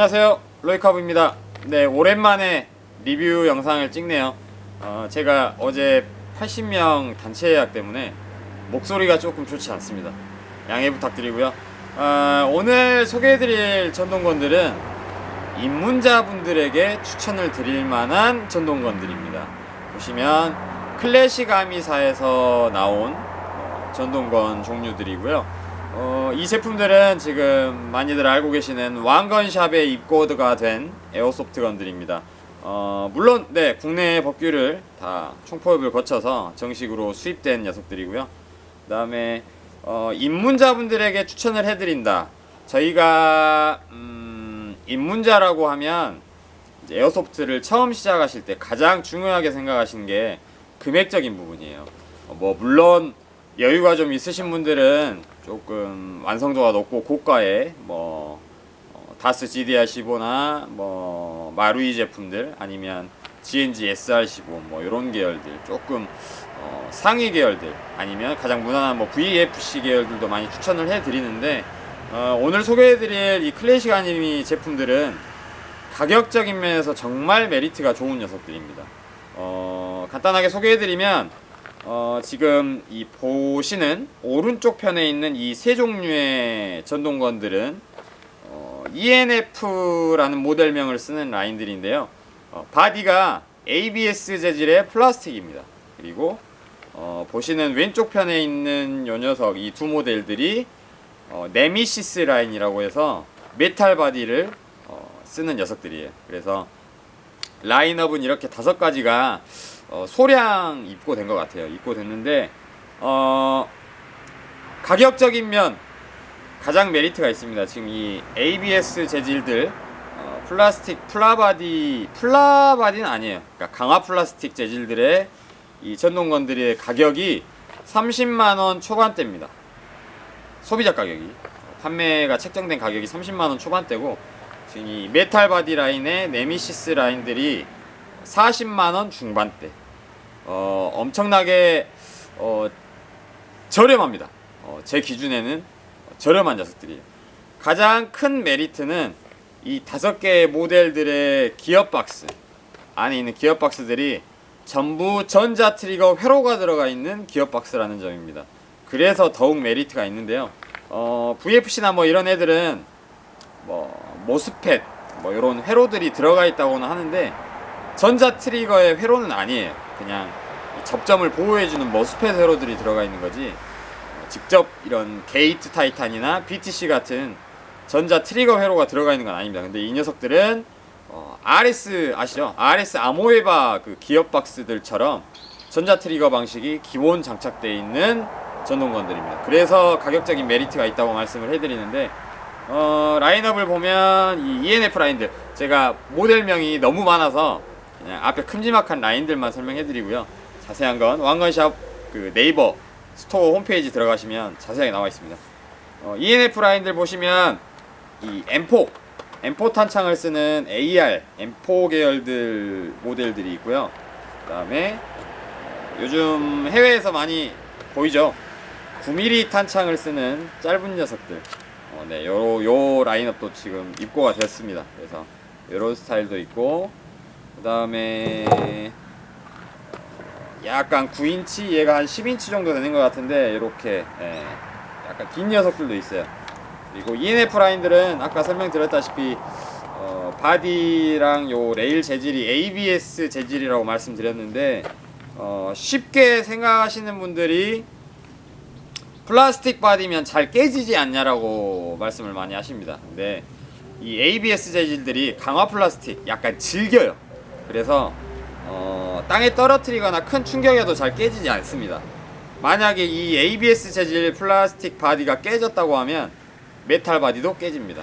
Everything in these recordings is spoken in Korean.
안녕하세요. 로이카브입니다. 네 오랜만에 리뷰 영상을 찍네요. 어, 제가 어제 80명 단체 예약 때문에 목소리가 조금 좋지 않습니다. 양해 부탁드리고요. 어, 오늘 소개해드릴 전동건들은 입문자분들에게 추천을 드릴 만한 전동건들입니다. 보시면 클래식 아미사에서 나온 어, 전동건 종류들이고요 어, 이 제품들은 지금 많이들 알고 계시는 왕건샵에 입고가 된 에어소프트 건들입니다. 어, 물론 네 국내 법규를 다 총포협을 거쳐서 정식으로 수입된 녀석들이고요. 그다음에 어, 입문자분들에게 추천을 해드린다. 저희가 음, 입문자라고 하면 에어소프트를 처음 시작하실 때 가장 중요하게 생각하시는 게 금액적인 부분이에요. 어, 뭐 물론 여유가 좀 있으신 분들은 조금 완성도가 높고 고가의 뭐 어, 다스 GDR15나 뭐 마루이 제품들 아니면 GNG SR15 뭐 이런 계열들 조금 어, 상위 계열들 아니면 가장 무난한 뭐 VFC 계열들도 많이 추천을 해드리는데 어, 오늘 소개해드릴 이 클래식 아니미 제품들은 가격적인 면에서 정말 메리트가 좋은 녀석들입니다. 어, 간단하게 소개해드리면 어, 지금 이 보시는 오른쪽 편에 있는 이 세 종류의 전동건들은 어, ENF라는 모델명을 쓰는 라인들인데요. 어, 바디가 ABS 재질의 플라스틱입니다. 그리고 어, 보시는 왼쪽 편에 있는 요 녀석 이 두 모델들이 어, 네미시스 라인이라고 해서 메탈 바디를 어, 쓰는 녀석들이에요. 그래서 라인업은 이렇게 다섯 가지가 어, 소량 입고된 것 같아요. 입고됐는데 어, 가격적인 면 가장 메리트가 있습니다. 지금 이 ABS 재질들 어, 플라스틱 플라바디 플라바디는 아니에요. 그러니까 강화 플라스틱 재질들의 이 전동건들의 가격이 30만 원 초반대입니다. 소비자 가격이 판매가 책정된 가격이 30만 원 초반대고 지금 이 메탈 바디 라인의 네미시스 라인들이 40만 원 중반대. 어, 엄청나게 어, 저렴합니다. 어, 제 기준에는 저렴한 녀석들이에요. 가장 큰 메리트는 이 다섯 개의 모델들의 기어 박스 안에 있는 기어 박스들이 전부 전자 트리거 회로가 들어가 있는 기어 박스라는 점입니다. 그래서 더욱 메리트가 있는데요. 어, VFC나 뭐 이런 애들은 뭐 모스펫 뭐 이런 회로들이 들어가 있다고는 하는데 전자 트리거의 회로는 아니에요. 그냥 이 접점을 보호해주는 머스펫 회로들이 들어가 있는 거지. 어, 직접 이런 게이트 타이탄이나 BTC 같은 전자 트리거 회로가 들어가 있는 건 아닙니다. 근데 이 녀석들은 어, RS 아시죠? RS 아모에바 그 기어 박스들처럼 전자 트리거 방식이 기본 장착되어 있는 전동건들입니다. 그래서 가격적인 메리트가 있다고 말씀을 해드리는데 어, 라인업을 보면 이 ENF 라인들 제가 모델명이 너무 많아서 앞에 큼지막한 라인들만 설명해드리고요. 자세한 건 왕건샵 그 네이버 스토어 홈페이지 들어가시면 자세하게 나와 있습니다. 어, ENF 라인들 보시면 이 M4 M4 탄창을 쓰는 AR M4 계열들 모델들이 있고요. 그다음에 어, 요즘 해외에서 많이 보이죠. 9mm 탄창을 쓰는 짧은 녀석들. 어, 네, 요, 요 라인업도 지금 입고가 됐습니다. 그래서 이런 스타일도 있고, 그 다음에 약간 9인치, 얘가 한 10인치 정도 되는 것 같은데, 이렇게 예, 약간 긴 녀석들도 있어요. 그리고 ENF 라인들은 아까 설명드렸다시피 어, 바디랑 요 레일 재질이 ABS 재질이라고 말씀드렸는데 어, 쉽게 생각하시는 분들이 플라스틱 바디면 잘 깨지지 않냐라고 말씀을 많이 하십니다. 근데 이 ABS 재질들이 강화 플라스틱 약간 질겨요. 그래서 어, 땅에 떨어뜨리거나 큰 충격에도 잘 깨지지 않습니다. 만약에 이 ABS 재질 플라스틱 바디가 깨졌다고 하면 메탈 바디도 깨집니다.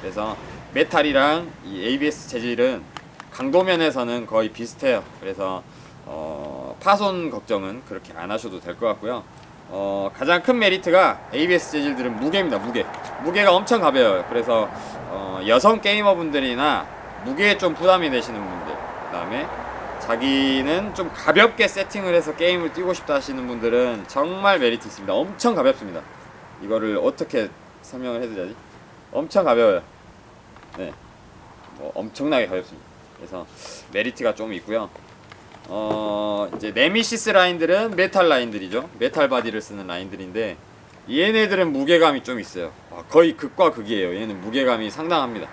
그래서 메탈이랑 이 ABS 재질은 강도 면에서는 거의 비슷해요. 그래서 어, 파손 걱정은 그렇게 안 하셔도 될 것 같고요. 어, 가장 큰 메리트가 ABS 재질들은 무게입니다. 무게. 무게가 엄청 가벼워요. 그래서 어, 여성 게이머 분들이나 무게에 좀 부담이 되시는 분들, 그다음에 자기는 좀 가볍게 세팅을 해서 게임을 뛰고 싶다 하시는 분들은 정말 메리트 있습니다. 엄청 가볍습니다. 이거를 어떻게 설명을 해드려야지? 엄청 가벼워요. 네, 뭐 엄청나게 가볍습니다. 그래서 메리트가 좀 있고요. 어 이제 네미시스 라인들은 메탈 라인들이죠. 메탈 바디를 쓰는 라인들인데 얘네들은 무게감이 좀 있어요. 아, 거의 극과 극이에요. 얘는 무게감이 상당합니다.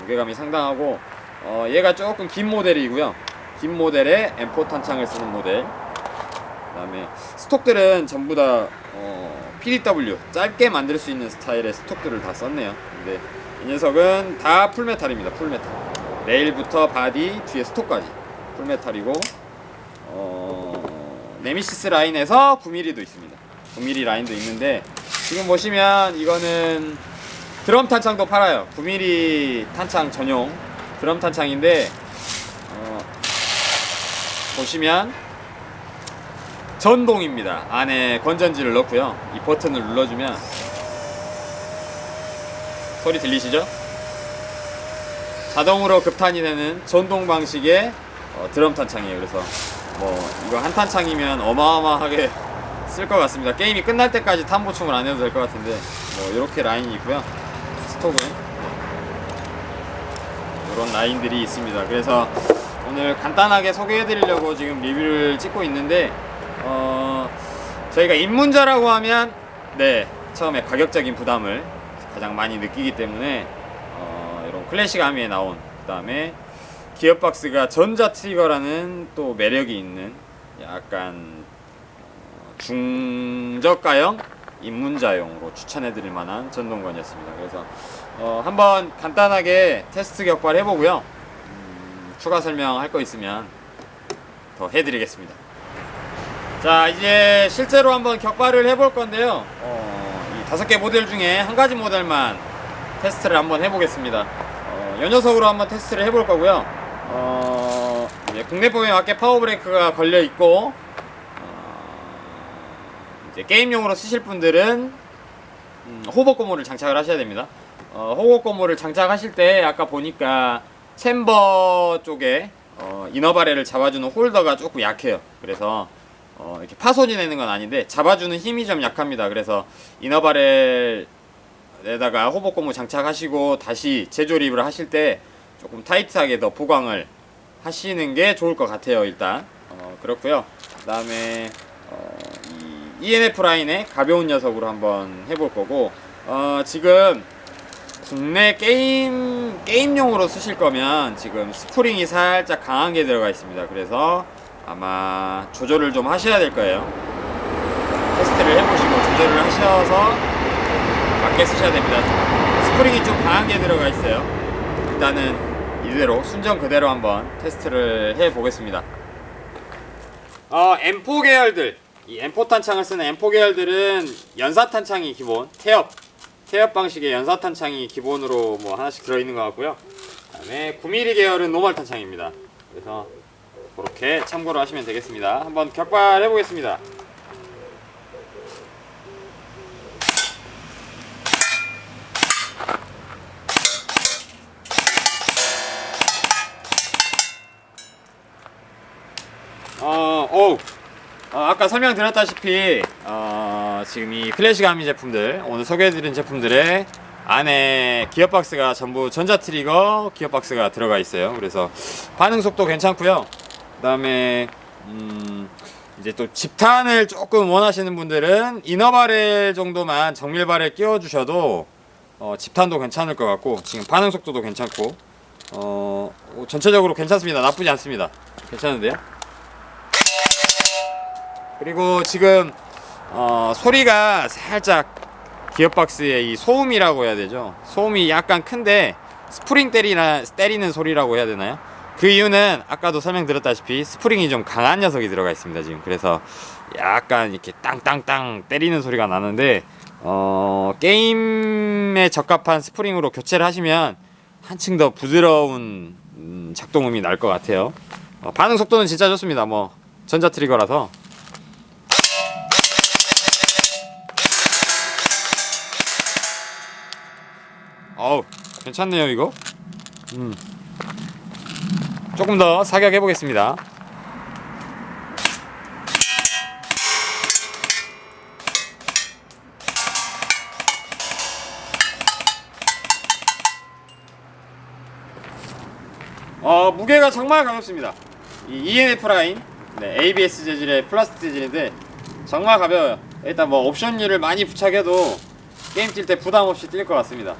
무게감이 상당하고 어, 얘가 조금 긴 모델이고요. 긴 모델에 M4 탄창을 쓰는 모델. 그다음에 스톡들은 전부 다 어, PDW 짧게 만들 수 있는 스타일의 스톡들을 다 썼네요. 근데 이 녀석은 다 풀메탈입니다. 풀메탈. 레일부터 바디 뒤에 스톡까지 풀메탈이고 어, 네미시스 라인에서 9mm도 있습니다. 9mm 라인도 있는데 지금 보시면 이거는 드럼 탄창도 팔아요. 9mm 탄창 전용 드럼 탄창인데 어, 보시면 전동입니다. 안에 건전지를 넣고요. 이 버튼을 눌러주면 소리 들리시죠? 자동으로 급탄이 되는 전동 방식의 어, 드럼 탄창이에요. 그래서 뭐 이거 한 탄창이면 어마어마하게 쓸 것 같습니다. 게임이 끝날 때까지 탄 보충을 안 해도 될 것 같은데 뭐 이렇게 라인이 있고요. 스톡은 이런 라인들이 있습니다. 그래서 오늘 간단하게 소개해드리려고 지금 리뷰를 찍고 있는데 어, 저희가 입문자라고 하면 네 처음에 가격적인 부담을 가장 많이 느끼기 때문에 어, 이런 클래식 아미에 나온 그 다음에 기어박스가 전자 트리거라는 또 매력이 있는 약간 어, 중저가형 입문자용으로 추천해드릴 만한 전동건이었습니다. 그래서 어, 한번 간단하게 테스트 격발 해보고요. 음, 추가 설명할 거 있으면 더 해드리겠습니다. 자 이제 실제로 한번 격발을 해볼 건데요. 어, 이 다섯 개 모델 중에 한 가지 모델만 테스트를 한번 해보겠습니다. 어, 요 녀석으로 한번 테스트를 해볼 거고요. 어, 국내법에 맞게 파워 브레이크가 걸려 있고 어, 이제 게임용으로 쓰실 분들은 음, 호버 고무를 장착을 하셔야 됩니다. 어, 호버 고무를 장착하실 때 아까 보니까 챔버 쪽에 어, 이너바레를 잡아주는 홀더가 조금 약해요. 그래서 어, 이렇게 파손이 되는 건 아닌데 잡아주는 힘이 좀 약합니다. 그래서 이너바렐에다가 호복 고무 장착하시고 다시 재조립을 하실 때 조금 타이트하게 더 보강을 하시는 게 좋을 것 같아요. 일단 어, 그렇고요. 그다음에 어, 이 ENF 라인의 가벼운 녀석으로 한번 해볼 거고 어, 지금 국내 게임 게임용으로 쓰실 거면 지금 스프링이 살짝 강한 게 들어가 있습니다. 그래서 아마 조절을 좀 하셔야 될 거예요. 테스트를 해보시고 조절을 하셔서 맞게 쓰셔야 됩니다. 스프링이 좀 강한 게 들어가 있어요. 일단은 이대로 순정 그대로 한번 테스트를 해 보겠습니다. 어, M4 계열들 이 M4 탄창을 쓰는 M4 계열들은 연사 탄창이 기본 태엽 태엽 방식의 연사 탄창이 기본으로 뭐 하나씩 들어 있는 것 같고요. 그다음에 9mm 계열은 노멀 탄창입니다. 그래서 그렇게 참고로 하시면 되겠습니다. 한번 격발해 보겠습니다. 아까 설명드렸다시피 어, 지금 이 아미 제품들 오늘 소개해드린 제품들의 안에 기어박스가 전부 전자 트리거 기어박스가 들어가 있어요. 그래서 반응 속도 괜찮고요. 그다음에 음, 이제 또 집탄을 조금 원하시는 분들은 이너바렐 정도만 정밀바렐 끼워 주셔도 어, 집탄도 괜찮을 것 같고 지금 반응 속도도 괜찮고 어, 전체적으로 괜찮습니다. 나쁘지 않습니다. 괜찮은데요? 그리고 지금 어, 소리가 살짝 기어박스의 이 소음이라고 해야 되죠. 소음이 약간 큰데 스프링 때리나 때리는 소리라고 해야 되나요? 그 이유는 아까도 설명드렸다시피 스프링이 좀 강한 녀석이 들어가 있습니다 지금 그래서 약간 이렇게 땅땅땅 때리는 소리가 나는데 어, 게임에 적합한 스프링으로 교체를 하시면 한층 더 부드러운 음, 작동음이 날 것 같아요 어, 반응 속도는 진짜 좋습니다 뭐 전자 트리거라서 어우 괜찮네요 이거 음. 조금 더 사격해 보겠습니다. 어, 무게가 정말 가볍습니다. 이 ENF 라인, 네, ABS 재질의 플라스틱 재질인데 정말 가벼워요. 일단 뭐 옵션 류를 많이 부착해도 게임 뛸 때 부담 없이 뛸 것 같습니다.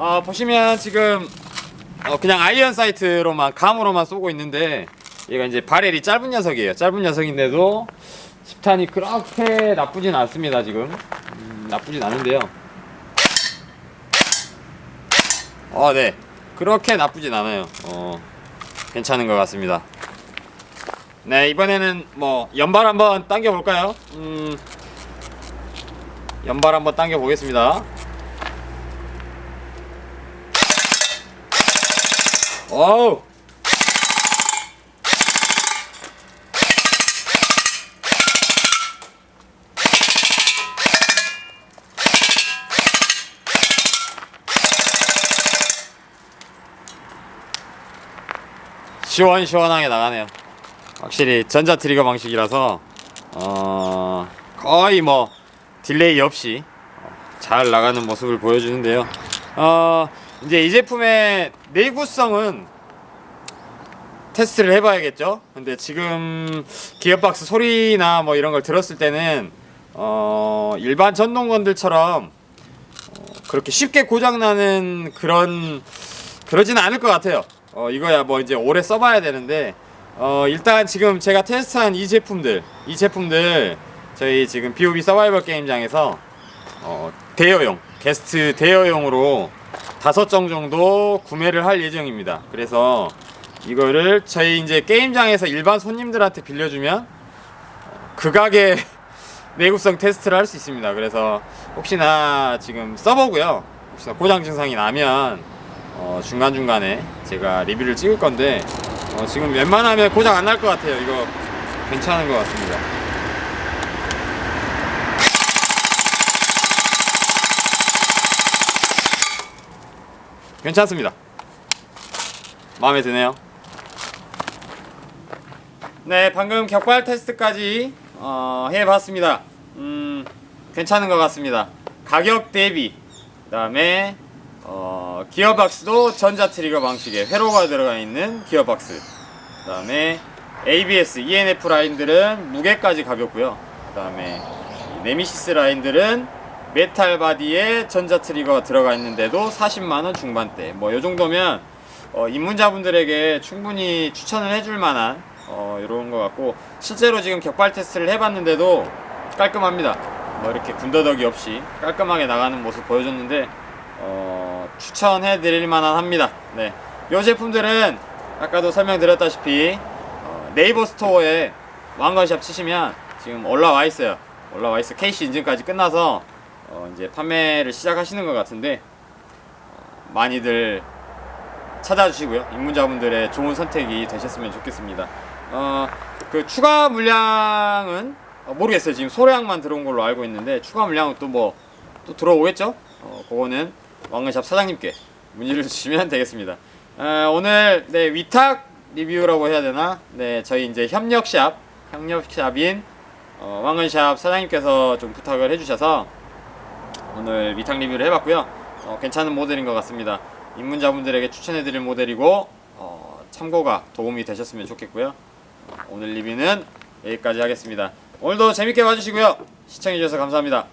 어, 보시면 지금 어, 그냥 아이언 사이트로만 감으로만 쏘고 있는데 얘가 이제 바렐이 짧은 녀석이에요. 짧은 녀석인데도 10탄이 그렇게 나쁘진 않습니다. 지금 음, 나쁘진 않은데요. 어, 네, 그렇게 나쁘진 않아요. 어, 괜찮은 것 같습니다. 네, 이번에는 뭐 연발 한번 당겨 볼까요? 음, 연발 한번 당겨 보겠습니다. 어우. 시원시원하게 나가네요. 확실히 전자 트리거 방식이라서 어 거의 뭐 딜레이 없이 잘 나가는 모습을 보여주는데요. 어 이제 이 제품의 내구성은 테스트를 해봐야겠죠. 근데 지금 기어박스 소리나 뭐 이런 걸 들었을 때는 어 일반 전동건들처럼 어 그렇게 쉽게 고장나는 그런 그러지는 않을 것 같아요. 어 이거야 뭐 이제 오래 써봐야 되는데 어 일단 지금 제가 테스트한 이 제품들 이 제품들 저희 지금 BOB 서바이벌 게임장에서 어 대여용 게스트 대여용으로 다섯 정 정도 구매를 할 예정입니다. 그래서 이거를 저희 이제 게임장에서 일반 손님들한테 빌려주면 그 가게 내구성 테스트를 할 수 있습니다. 그래서 혹시나 지금 써보고요. 혹시나 고장 증상이 나면 어 중간 중간에 제가 리뷰를 찍을 건데 어 지금 웬만하면 고장 안 날 것 같아요. 이거 괜찮은 것 같습니다. 괜찮습니다. 마음에 드네요. 네, 방금 격발 테스트까지 어, 해봤습니다. 음, 괜찮은 것 같습니다. 가격 대비, 그 다음에 어, 기어박스도 전자 트리거 방식의 회로가 들어가 있는 기어박스. 그 다음에 ABS, ENF 라인들은 무게까지 가볍고요. 그 다음에 이 네미시스 라인들은 메탈 바디에 전자 트리거가 들어가 있는데도 40만 원 중반대. 뭐요 정도면 어, 입문자분들에게 충분히 추천을 해줄 만한 어, 이런 것 같고 실제로 지금 격발 테스트를 해봤는데도 깔끔합니다. 뭐 이렇게 군더더기 없이 깔끔하게 나가는 모습 보여줬는데 어, 추천해 드릴 만한 합니다. 네, 이 제품들은 아까도 설명드렸다시피 어, 네이버 스토어에 왕건샵 치시면 지금 올라와 있어요. 올라와 있어. 케이시 인증까지 끝나서 어, 이제 판매를 시작하시는 것 같은데 어, 많이들 찾아주시고요. 입문자분들의 좋은 선택이 되셨으면 좋겠습니다. 어, 그 추가 물량은 어, 모르겠어요. 지금 소량만 들어온 걸로 알고 있는데 추가 물량은 또 뭐 또 들어오겠죠? 어, 그거는 왕건샵 사장님께 문의를 주시면 되겠습니다. 어, 오늘 네, 위탁 리뷰라고 해야 되나? 네, 저희 이제 협력샵 협력샵인 어, 왕건샵 사장님께서 좀 부탁을 해주셔서 오늘 위탁 리뷰를 해봤고요. 어, 괜찮은 모델인 것 같습니다. 입문자분들에게 추천해드릴 모델이고 어, 참고가 도움이 되셨으면 좋겠고요. 어, 오늘 리뷰는 여기까지 하겠습니다. 오늘도 재밌게 봐주시고요. 시청해주셔서 감사합니다.